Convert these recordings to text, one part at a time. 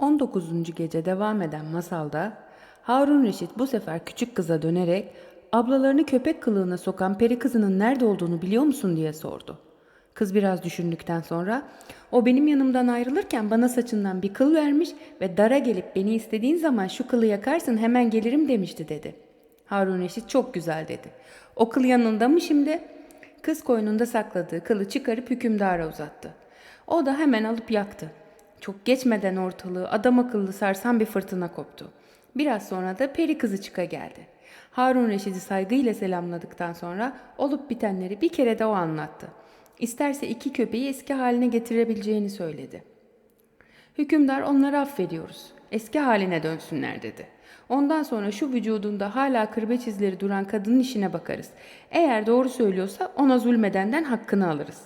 19. gece devam eden masalda Harun Reşit bu sefer küçük kıza dönerek ablalarını köpek kılığına sokan peri kızının nerede olduğunu biliyor musun diye sordu. Kız biraz düşündükten sonra o benim yanımdan ayrılırken bana saçından bir kıl vermiş ve dara gelip beni istediğin zaman şu kılı yakarsın hemen gelirim demişti dedi. Harun Reşit çok güzel dedi. O kıl yanında mı şimdi? Kız koynunda sakladığı kılı çıkarıp hükümdara uzattı. O da hemen alıp yaktı. Çok geçmeden ortalığı adam akıllı sarsan bir fırtına koptu. Biraz sonra da peri kızı çıka geldi. Harun Reşit'i saygıyla selamladıktan sonra olup bitenleri bir kere de o anlattı. İsterse iki köpeği eski haline getirebileceğini söyledi. Hükümdar onları affediyoruz. Eski haline dönsünler dedi. Ondan sonra şu vücudunda hala kırbaç izleri duran kadının işine bakarız. Eğer doğru söylüyorsa ona zulmedenden hakkını alırız.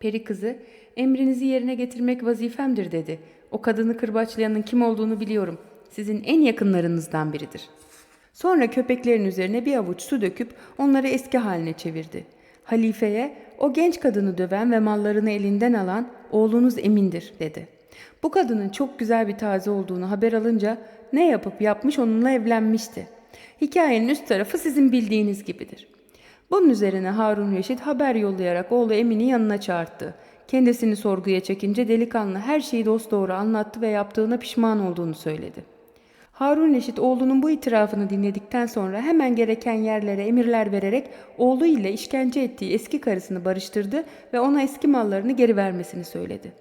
Peri kızı, emrinizi yerine getirmek vazifemdir dedi. O kadını kırbaçlayanın kim olduğunu biliyorum. Sizin en yakınlarınızdan biridir. Sonra köpeklerin üzerine bir avuç su döküp onları eski haline çevirdi. Halifeye, o genç kadını döven ve mallarını elinden alan oğlunuz Emin'dir dedi. Bu kadının çok güzel bir taze olduğunu haber alınca ne yapıp yapmış onunla evlenmişti. Hikayenin üst tarafı sizin bildiğiniz gibidir. Bunun üzerine Harun Reşit haber yollayarak oğlu Emin'i yanına çağırdı. Kendisini sorguya çekince delikanlı her şeyi dosdoğru anlattı ve yaptığına pişman olduğunu söyledi. Harun Reşit oğlunun bu itirafını dinledikten sonra hemen gereken yerlere emirler vererek oğlu ile işkence ettiği eski karısını barıştırdı ve ona eski mallarını geri vermesini söyledi.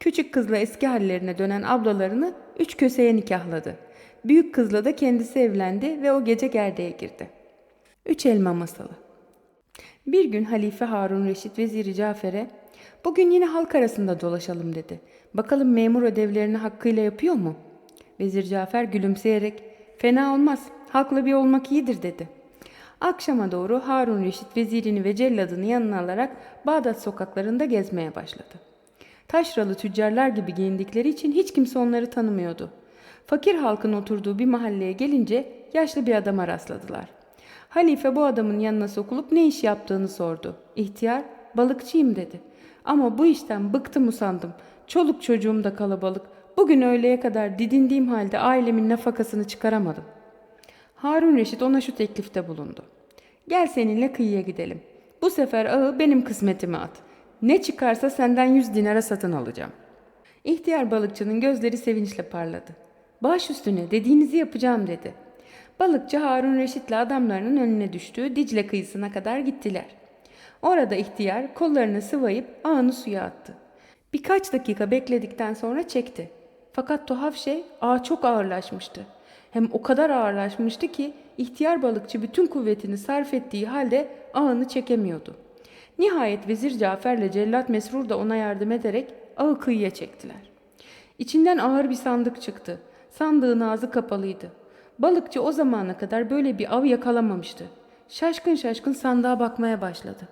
Küçük kızla eski hallerine dönen ablalarını üç köseye nikahladı. Büyük kızla da kendisi evlendi ve o gece gerdeğe girdi. Üç Elma Masalı Bir gün Halife Harun Reşit Veziri Cafer'e ''Bugün yine halk arasında dolaşalım.'' dedi. ''Bakalım memur ödevlerini hakkıyla yapıyor mu?'' Vezir Cafer gülümseyerek ''Fena olmaz, halkla bir olmak iyidir.'' dedi. Akşama doğru Harun Reşit vezirini ve celladını yanına alarak Bağdat sokaklarında gezmeye başladı. Taşralı tüccarlar gibi giyindikleri için hiç kimse onları tanımıyordu. Fakir halkın oturduğu bir mahalleye gelince yaşlı bir adama rastladılar. Halife bu adamın yanına sokulup ne iş yaptığını sordu. İhtiyar, balıkçıyım dedi. Ama bu işten bıktım usandım. Çoluk çocuğum da kalabalık. Bugün öğleye kadar didindiğim halde ailemin nafakasını çıkaramadım. Harun Reşit ona şu teklifte bulundu. Gel seninle kıyıya gidelim. Bu sefer ağı benim kısmetime at. Ne çıkarsa senden yüz dinara satın alacağım. İhtiyar balıkçının gözleri sevinçle parladı. Baş üstüne dediğinizi yapacağım dedi. Balıkçı Harun Reşit'le adamlarının önüne düştüğü Dicle kıyısına kadar gittiler. Orada ihtiyar kollarını sıvayıp ağını suya attı. Birkaç dakika bekledikten sonra çekti. Fakat tuhaf şey ağ çok ağırlaşmıştı. Hem o kadar ağırlaşmıştı ki ihtiyar balıkçı bütün kuvvetini sarf ettiği halde ağını çekemiyordu. Nihayet Vezir Cafer'le Cellat Mesrur da ona yardım ederek ağı kıyıya çektiler. İçinden ağır bir sandık çıktı. Sandığın ağzı kapalıydı. Balıkçı o zamana kadar böyle bir av yakalamamıştı. Şaşkın şaşkın sandığa bakmaya başladı.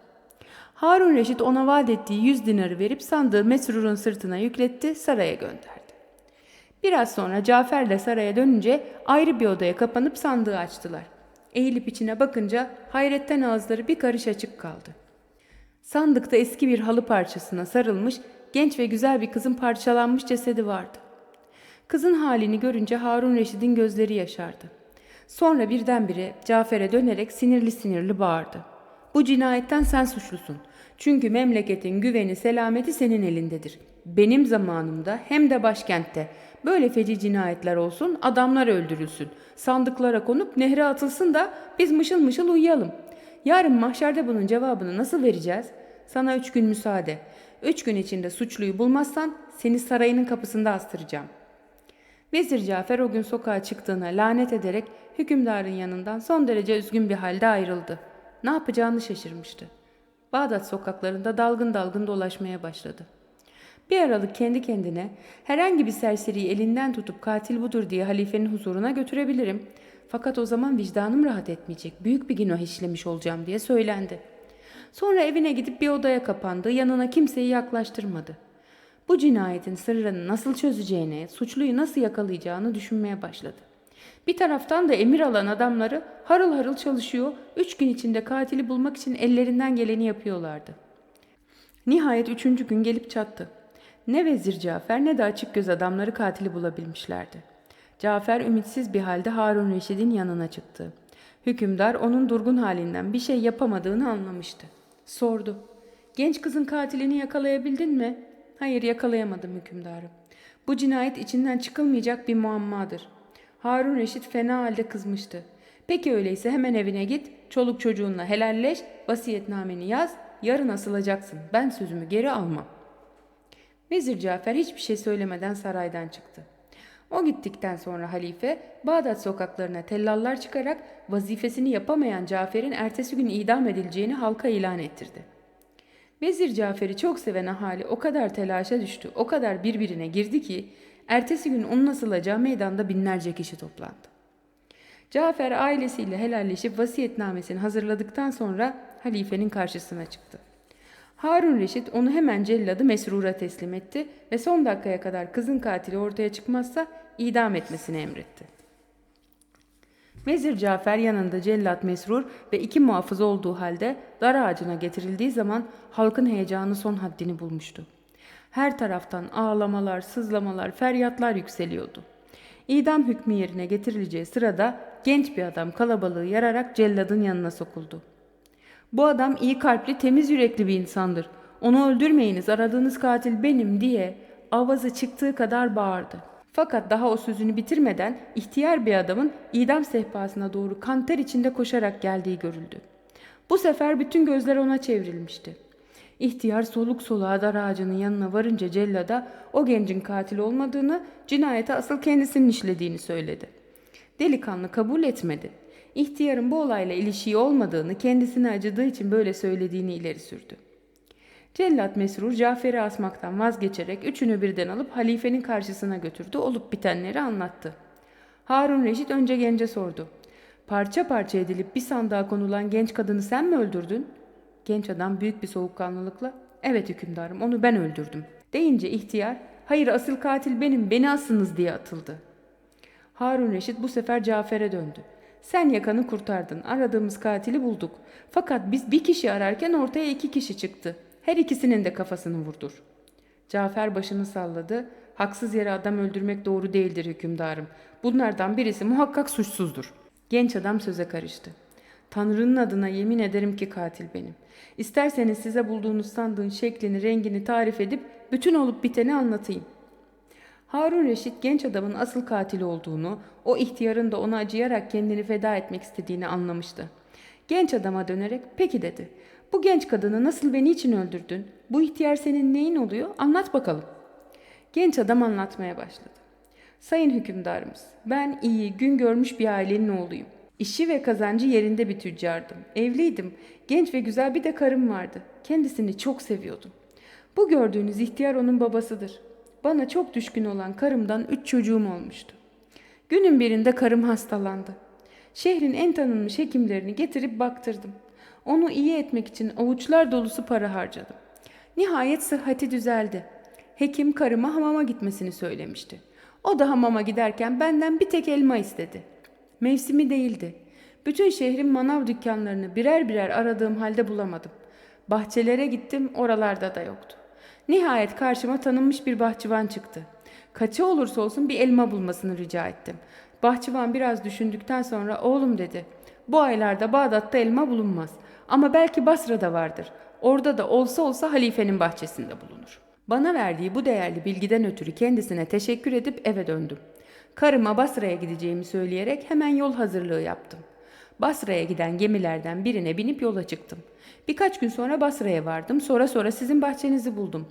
Harun Reşit ona vaat ettiği yüz dinarı verip sandığı Mesrur'un sırtına yükletti, saraya gönderdi. Biraz sonra Cafer'le saraya dönünce ayrı bir odaya kapanıp sandığı açtılar. Eğilip içine bakınca hayretten ağızları bir karış açık kaldı. Sandıkta eski bir halı parçasına sarılmış genç ve güzel bir kızın parçalanmış cesedi vardı. Kızın halini görünce Harun Reşit'in gözleri yaşardı. Sonra birdenbire Cafer'e dönerek sinirli sinirli bağırdı. Bu cinayetten sen suçlusun. Çünkü memleketin güveni, selameti senin elindedir. Benim zamanımda hem de başkentte böyle feci cinayetler olsun, adamlar öldürülsün. Sandıklara konup nehre atılsın da biz mışıl mışıl uyuyalım. Yarın mahşerde bunun cevabını nasıl vereceğiz? Sana üç gün müsaade. Üç gün içinde suçluyu bulmazsan seni sarayının kapısında astıracağım. Vezir Cafer o gün sokağa çıktığına lanet ederek hükümdarın yanından son derece üzgün bir halde ayrıldı. Ne yapacağını şaşırmıştı. Bağdat sokaklarında dalgın dalgın dolaşmaya başladı. Bir aralık kendi kendine herhangi bir serseriyi elinden tutup katil budur diye halifenin huzuruna götürebilirim. Fakat o zaman vicdanım rahat etmeyecek. Büyük bir günah işlemiş olacağım diye söylendi. Sonra evine gidip bir odaya kapandı. Yanına kimseyi yaklaştırmadı. Bu cinayetin sırrını nasıl çözeceğini, suçluyu nasıl yakalayacağını düşünmeye başladı. Bir taraftan da emir alan adamları harıl harıl çalışıyor, üç gün içinde katili bulmak için ellerinden geleni yapıyorlardı. Nihayet üçüncü gün gelip çattı. Ne Vezir Cafer ne de açık göz adamları katili bulabilmişlerdi. Cafer ümitsiz bir halde Harun Reşid'in yanına çıktı. Hükümdar onun durgun halinden bir şey yapamadığını anlamıştı. Sordu. Genç kızın katilini yakalayabildin mi? Hayır yakalayamadım hükümdarım. Bu cinayet içinden çıkılmayacak bir muammadır. Harun Reşit fena halde kızmıştı. Peki öyleyse hemen evine git, çoluk çocuğunla helalleş, vasiyetnameni yaz, yarın asılacaksın. Ben sözümü geri almam. Vezir Cafer hiçbir şey söylemeden saraydan çıktı. O gittikten sonra halife Bağdat sokaklarına tellallar çıkarak vazifesini yapamayan Cafer'in ertesi gün idam edileceğini halka ilan ettirdi. Vezir Cafer'i çok seven ahali o kadar telaşa düştü, o kadar birbirine girdi ki ertesi gün onun asılacağı meydanda binlerce kişi toplandı. Cafer ailesiyle helalleşip vasiyetnamesini hazırladıktan sonra halifenin karşısına çıktı. Harun Reşit onu hemen celladı Mesrur'a teslim etti ve son dakikaya kadar kızın katili ortaya çıkmazsa idam etmesini emretti. Vezir Cafer yanında cellat Mesrur ve iki muhafız olduğu halde dar ağacına getirildiği zaman halkın heyecanı son haddini bulmuştu. Her taraftan ağlamalar, sızlamalar, feryatlar yükseliyordu. İdam hükmü yerine getirileceği sırada genç bir adam kalabalığı yararak celladın yanına sokuldu. Bu adam iyi kalpli, temiz yürekli bir insandır. Onu öldürmeyiniz, aradığınız katil benim diye avazı çıktığı kadar bağırdı. Fakat daha o sözünü bitirmeden ihtiyar bir adamın idam sehpasına doğru kanter içinde koşarak geldiği görüldü. Bu sefer bütün gözler ona çevrilmişti. İhtiyar soluk soluğa dar ağacının yanına varınca cellada o gencin katil olmadığını, cinayeti asıl kendisinin işlediğini söyledi. Delikanlı kabul etmedi. İhtiyarın bu olayla ilişiği olmadığını, kendisine acıdığı için böyle söylediğini ileri sürdü. Cellat Mesrur Cafer'i asmaktan vazgeçerek üçünü birden alıp halifenin karşısına götürdü, olup bitenleri anlattı. Harun Reşit önce gence sordu. Parça parça edilip bir sandığa konulan genç kadını sen mi öldürdün? Genç adam büyük bir soğukkanlılıkla evet hükümdarım onu ben öldürdüm deyince ihtiyar hayır asıl katil benim beni asınız diye atıldı. Harun Reşit bu sefer Cafer'e döndü. Sen yakanı kurtardın. Aradığımız katili bulduk. Fakat biz bir kişi ararken ortaya iki kişi çıktı. Her ikisinin de kafasını vurdur. Cafer başını salladı. Haksız yere adam öldürmek doğru değildir hükümdarım. Bunlardan birisi muhakkak suçsuzdur. Genç adam söze karıştı. Tanrı'nın adına yemin ederim ki katil benim. İsterseniz size bulduğunuz sandığın şeklini, rengini tarif edip bütün olup biteni anlatayım. Harun Reşit genç adamın asıl katil olduğunu, o ihtiyarın da ona acıyarak kendini feda etmek istediğini anlamıştı. Genç adama dönerek peki dedi. Bu genç kadını nasıl ve niçin öldürdün? Bu ihtiyar senin neyin oluyor? Anlat bakalım. Genç adam anlatmaya başladı. Sayın hükümdarımız, ben iyi, gün görmüş bir ailenin oğluyum. İşi ve kazancı yerinde bir tüccardım. Evliydim. Genç ve güzel bir de karım vardı. Kendisini çok seviyordum. Bu gördüğünüz ihtiyar onun babasıdır. Bana çok düşkün olan karımdan üç çocuğum olmuştu. Günün birinde karım hastalandı. Şehrin en tanınmış hekimlerini getirip baktırdım. Onu iyi etmek için avuçlar dolusu para harcadım. Nihayet sıhhati düzeldi. Hekim karıma hamama gitmesini söylemişti. O da hamama giderken benden bir tek elma istedi. Mevsimi değildi. Bütün şehrin manav dükkanlarını birer birer aradığım halde bulamadım. Bahçelere gittim, oralarda da yoktu. Nihayet karşıma tanınmış bir bahçıvan çıktı. Kaçı olursa olsun bir elma bulmasını rica ettim. Bahçıvan biraz düşündükten sonra oğlum dedi. Bu aylarda Bağdat'ta elma bulunmaz. Ama belki Basra'da vardır. Orada da olsa olsa halifenin bahçesinde bulunur. Bana verdiği bu değerli bilgiden ötürü kendisine teşekkür edip eve döndüm. Karıma Basra'ya gideceğimi söyleyerek hemen yol hazırlığı yaptım. Basra'ya giden gemilerden birine binip yola çıktım. Birkaç gün sonra Basra'ya vardım. Sonra sonra sizin bahçenizi buldum.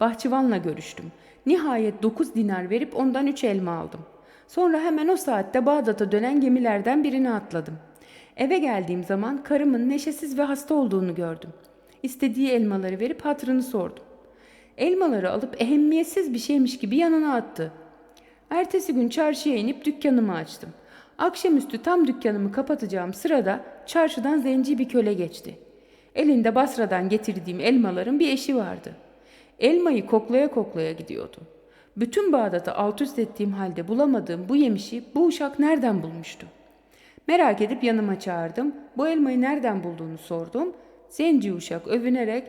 Bahçıvanla görüştüm. Nihayet 9 dinar verip ondan 3 elma aldım. Sonra hemen o saatte Bağdat'a dönen gemilerden birine atladım. Eve geldiğim zaman karımın neşesiz ve hasta olduğunu gördüm. İstediği elmaları verip hatırını sordum. Elmaları alıp ehemmiyetsiz bir şeymiş gibi yanına attı. Ertesi gün çarşıya inip dükkanımı açtım. Akşamüstü tam dükkanımı kapatacağım sırada çarşıdan zenci bir köle geçti. Elinde Basra'dan getirdiğim elmaların bir eşi vardı. Elmayı koklaya koklaya gidiyordu. Bütün Bağdat'ı alt üst ettiğim halde bulamadığım bu yemişi bu uşak nereden bulmuştu? Merak edip yanıma çağırdım. Bu elmayı nereden bulduğunu sordum. Zenci uşak övünerek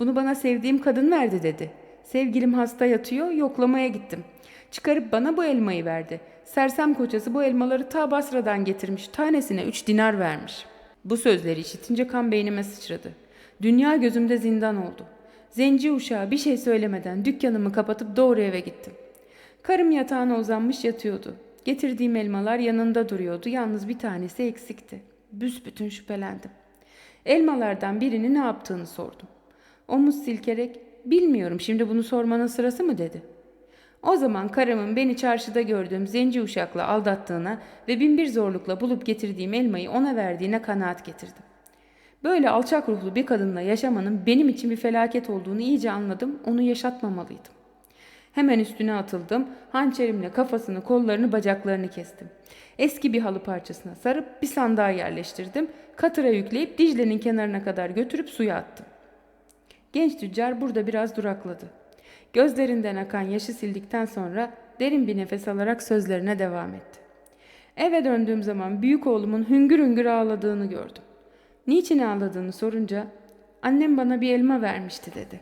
bunu bana sevdiğim kadın verdi dedi. Sevgilim hasta yatıyor, yoklamaya gittim. Çıkarıp bana bu elmayı verdi. Sersem kocası bu elmaları ta Basra'dan getirmiş. Tanesine üç dinar vermiş. Bu sözleri işitince kan beynime sıçradı. Dünya gözümde zindan oldu. Zenci uşağı bir şey söylemeden dükkanımı kapatıp doğru eve gittim. Karım yatağına uzanmış yatıyordu. Getirdiğim elmalar yanında duruyordu. Yalnız bir tanesi eksikti. Büsbütün şüphelendim. Elmalardan birini ne yaptığını sordum. Omuz silkerek bilmiyorum şimdi bunu sormanın sırası mı dedi. O zaman karımın beni çarşıda gördüğüm zenci uşakla aldattığına ve binbir zorlukla bulup getirdiğim elmayı ona verdiğine kanaat getirdim. Böyle alçak ruhlu bir kadınla yaşamanın benim için bir felaket olduğunu iyice anladım, onu yaşatmamalıydım. Hemen üstüne atıldım, hançerimle kafasını, kollarını, bacaklarını kestim. Eski bir halı parçasına sarıp bir sandığa yerleştirdim, katıra yükleyip Dicle'nin kenarına kadar götürüp suya attım. Genç tüccar burada biraz durakladı. Gözlerinden akan yaşı sildikten sonra derin bir nefes alarak sözlerine devam etti. Eve döndüğüm zaman büyük oğlumun hüngür hüngür ağladığını gördüm. Niçin ağladığını sorunca annem bana bir elma vermişti dedi.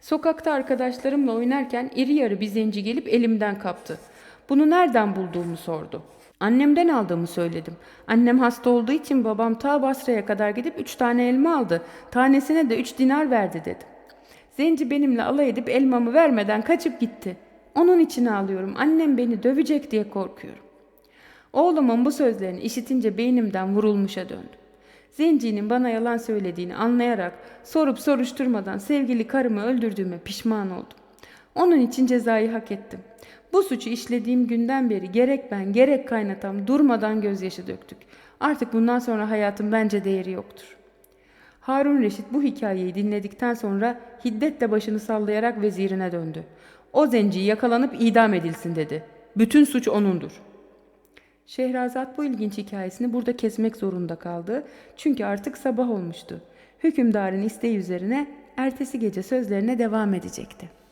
Sokakta arkadaşlarımla oynarken iri yarı bir zenci gelip elimden kaptı. Bunu nereden bulduğumu sordu. Annemden aldığımı söyledim. Annem hasta olduğu için babam ta Basra'ya kadar gidip üç tane elma aldı. Tanesine de üç dinar verdi dedim. Zenci benimle alay edip elmamı vermeden kaçıp gitti. Onun için ağlıyorum. Annem beni dövecek diye korkuyorum. Oğlumun bu sözlerini işitince beynimden vurulmuşa döndüm. Zencinin bana yalan söylediğini anlayarak sorup soruşturmadan sevgili karımı öldürdüğüme pişman oldum. Onun için cezayı hak ettim. Bu suçu işlediğim günden beri gerek ben gerek kaynatam durmadan gözyaşı döktük. Artık bundan sonra hayatım bence değeri yoktur. Harun Reşit bu hikayeyi dinledikten sonra hiddetle başını sallayarak vezirine döndü. O zenci yakalanıp idam edilsin dedi. Bütün suç onundur. Şehrazat bu ilginç hikayesini burada kesmek zorunda kaldı. Çünkü artık sabah olmuştu. Hükümdarın isteği üzerine ertesi gece sözlerine devam edecekti.